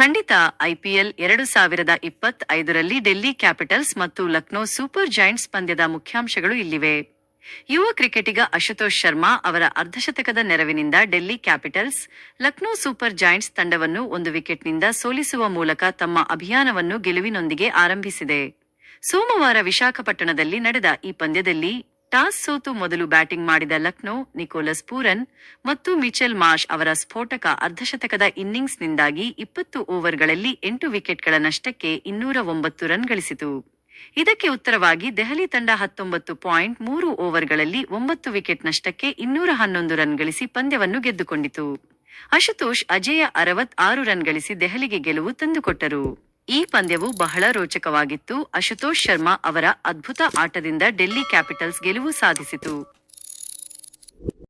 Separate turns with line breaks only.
ವನಿತಾ IPL ಎರಡು ಸಾವಿರದ ಇಪ್ಪತ್ತ್ ಐದರಲ್ಲಿ ಡೆಲ್ಲಿ ಕ್ಯಾಪಿಟಲ್ಸ್ ಮತ್ತು ಲಕ್ನೋ ಸೂಪರ್ ಜೈಂಟ್ಸ್ ಪಂದ್ಯದ ಮುಖ್ಯಾಂಶಗಳು ಇಲ್ಲಿವೆ. ಯುವ ಕ್ರಿಕೆಟಿಗ ಅಶುತೋಷ್ ಶರ್ಮಾ ಅವರ ಅರ್ಧಶತಕದ ನೆರವಿನಿಂದ Delhi Capitals, Lucknow Super Giants ತಂಡವನ್ನು ಒಂದು ವಿಕೆಟ್ನಿಂದ ಸೋಲಿಸುವ ಮೂಲಕ ತಮ್ಮ ಅಭಿಯಾನವನ್ನು ಗೆಲುವಿನೊಂದಿಗೆ ಆರಂಭಿಸಿದೆ. ಸೋಮವಾರ ವಿಶಾಖಪಟ್ಟಣದಲ್ಲಿ ನಡೆದ ಈ ಪಂದ್ಯದಲ್ಲಿ ಟಾಸ್ ಸೋತು ಮೊದಲು ಬ್ಯಾಟಿಂಗ್ ಮಾಡಿದ ಲಕ್ನೋ, ನಿಕೋಲಸ್ ಪೂರನ್ ಮತ್ತು ಮಿಚೆಲ್ ಮಾಷ್ ಅವರ ಸ್ಫೋಟಕ ಅರ್ಧಶತಕದ ಇನ್ನಿಂಗ್ಸ್ನಿಂದಾಗಿ ಇಪ್ಪತ್ತು ಓವರ್ಗಳಲ್ಲಿ ಎಂಟು ವಿಕೆಟ್ಗಳ ನಷ್ಟಕ್ಕೆ ಇನ್ನೂರ ಒಂಬತ್ತು ರನ್ ಗಳಿಸಿತು. ಇದಕ್ಕೆ ಉತ್ತರವಾಗಿ ದೆಹಲಿ ತಂಡ ಹತ್ತೊಂಬತ್ತು ಪಾಯಿಂಟ್ ಮೂರು ಓವರ್ಗಳಲ್ಲಿ ಒಂಬತ್ತು ವಿಕೆಟ್ ನಷ್ಟಕ್ಕೆ ಇನ್ನೂರ ಹನ್ನೊಂದು ರನ್ ಗಳಿಸಿ ಪಂದ್ಯವನ್ನು ಗೆದ್ದುಕೊಂಡಿತು. ಅಶುತೋಷ್, ಅಜೇಯ ಅರವತ್ ಆರು ರನ್ ಗಳಿಸಿ ದೆಹಲಿಗೆ ಗೆಲುವು ತಂದುಕೊಟ್ಟರು. ಈ ಪಂದ್ಯವು ಬಹಳ ರೋಚಕವಾಗಿತ್ತು. ಅಶುತೋಷ್ ಶರ್ಮಾ ಅವರ ಅದ್ಭುತ ಆಟದಿಂದ ಡೆಲ್ಲಿ ಕ್ಯಾಪಿಟಲ್ಸ್ ಗೆಲುವು ಸಾಧಿಸಿತು.